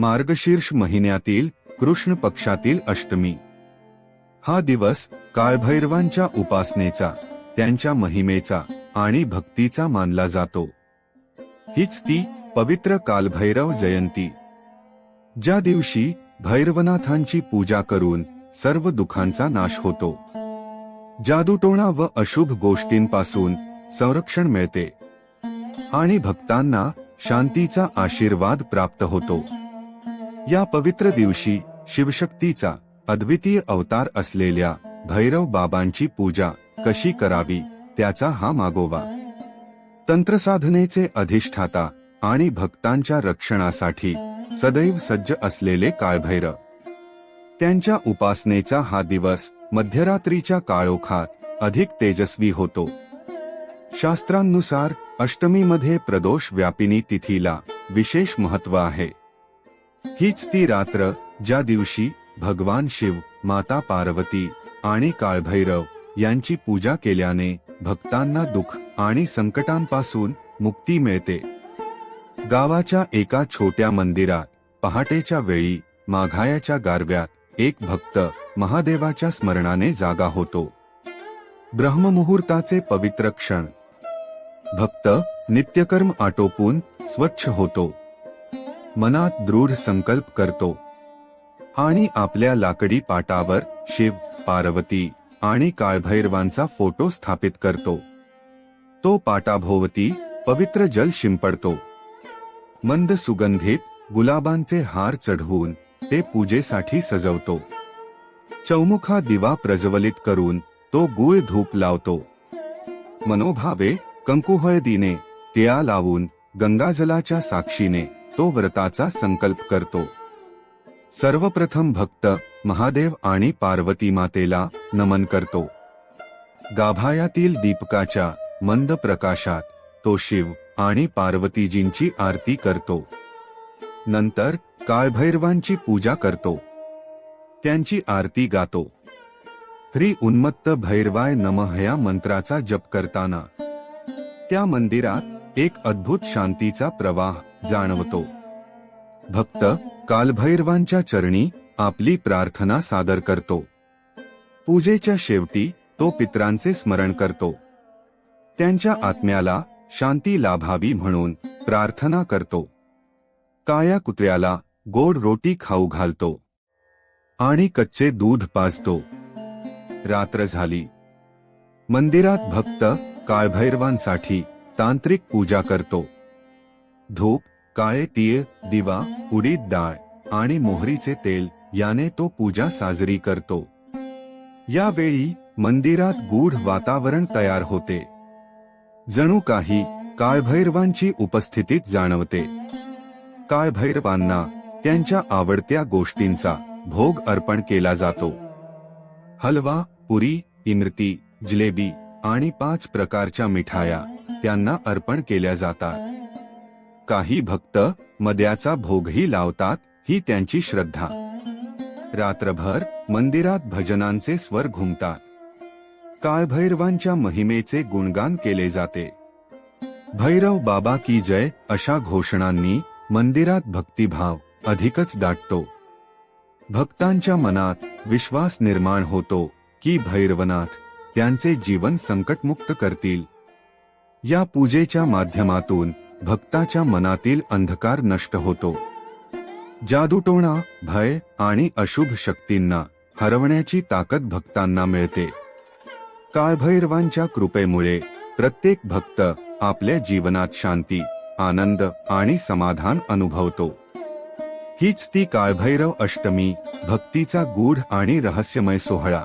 मार्गशीर्ष महिन्यातील कृष्ण पक्षातील अष्टमी. हा दिवस काळभैरवांच्या उपासनेचा त्यांच्या महिमेचा आणि भक्तीचा मानला जातो. हीच ती पवित्र कालभैरव जयंती. ज्या दिवशी भैरवनाथांची पूजा करून सर्व दुःखांचा नाश होतो. जादूटोणा व अशुभ गोष्टींपासून संरक्षण मिळते. आणि भक्तांना शांतीचा आशीर्वाद प्राप्त होतो. या पवित्र दिवशी शिवशक्तीचा अद्वितीय अवतार असलेल्या भैरव बाबांची पूजा कशी करावी त्याचा हा मागोवा. तंत्रसाधनेचे अधिष्ठाता आणि भक्तांच्या रक्षणासाठी सदैव सज्ज असलेले काळभैरव. त्यांच्या उपासनेचा हा दिवस मध्यरात्रीच्या काळोखात अधिक तेजस्वी होतो. शास्त्रांनुसार अष्टमीमध्ये प्रदोष व्यापिनी तिथीला विशेष महत्त्व आहे. हीच ती रात्र ज्या दिवशी भगवान शिव माता पार्वती आणि काळभैरव यांची पूजा केल्याने भक्तांना दुःख आणि संकटांपासून मुक्ती मिळते. गावाच्या एका छोट्या मंदिरात पहाटेच्या वेळी माघायाच्या गारव्यात एक भक्त महादेवाच्या स्मरणाने जागा होतो. ब्रह्ममुहूर्ताचे पवित्र क्षण. भक्त नित्यकर्म आटोपून स्वच्छ होतो. मनात दृढ संकल्प करतो. आणि आपल्या लाकडी पाटावर शिव पार्वती आणि काळभैरवांचा फोटो स्थापित करतो. तो पाटाभोवती पवित्र जल शिंपडतो. मंद सुगंधित गुलाबांचे हार चढवून ते पूजेसाठी सजवतो. चौमुखा दिवा प्रज्वलित करून तो गुळ धूप लावतो. मनोभावे कंकुहळदीने तिळा लावून गंगाजलाच्या साक्षीने तो व्रताचा संकल्प करतो. सर्वप्रथम भक्त महादेव आणि पार्वती मातेला नमन करतो. गाभायातील दीपकाच्या मंद प्रकाशात तो शिव आणि पार्वतीजींची आरती करतो. नंतर काळभैरवांची पूजा करतो. त्यांची आरती गातो. ह्री उन्मत्त भैरवाय नमः या मंत्राचा जप करताना. त्या मंदिरात एक अद्भुत शांतीचा प्रवाह जाणवतो. भक्त कालभैरवांच्या चरणी आपली प्रार्थना सादर करतो. पूजेच्या शेवटी तो पित्रांचे स्मरण करतो. त्यांच्या आत्म्याला शांती लाभावी म्हणून प्रार्थना करतो. काया कुत्र्याला गोड रोटी खाऊ घालतो. आणि कच्चे दूध पाजतो. रात्र झाली. मंदिरात भक्त काळभैरवांसाठी तांत्रिक पूजा करतो. धूप काळे तीळ दिवा उडीद डाळ आणि मोहरीचे तेल याने तो पूजा साजरी करतो. यावेळी मंदिरात गूढ वातावरण तयार होते. जणू काही काळभैरवांची उपस्थितीत जाणवते. काळभैरवांना त्यांच्या आवडत्या गोष्टींचा भोग अर्पण केला जातो. हलवा पुरी इमरती जिलेबी आणि पाच प्रकारच्या मिठाया त्यांना अर्पण केल्या जातात. काही भक्त मद्याचा भोगही लावतात ही त्यांची श्रद्धा. रात्रभर मंदिरात भजनांचे स्वर घुमतात. काळभैरवांच्या महिमेचे गुणगान केले जाते. भैरव बाबा की जय अशा घोषणांनी मंदिरात भक्तिभाव अधिकच दाटतो. भक्तांच्या मनात विश्वास निर्माण होतो की भैरवनाथ त्यांचे जीवन संकटमुक्त करतील. या पूजेच्या माध्यमातून भक्ताच्या मनातील अंधकार नष्ट होतो. जादूटोणा भय आणि अशुभ शक्तींना हरवण्याची ताकद भक्तांना मिळते. काळभैरवांच्या कृपेमुळे प्रत्येक भक्त आपल्या जीवनात शांती आनंद आणि समाधान अनुभवतो. हीच ती काळभैरव अष्टमी भक्तीचा गूढ आणि रहस्यमय सोहळा.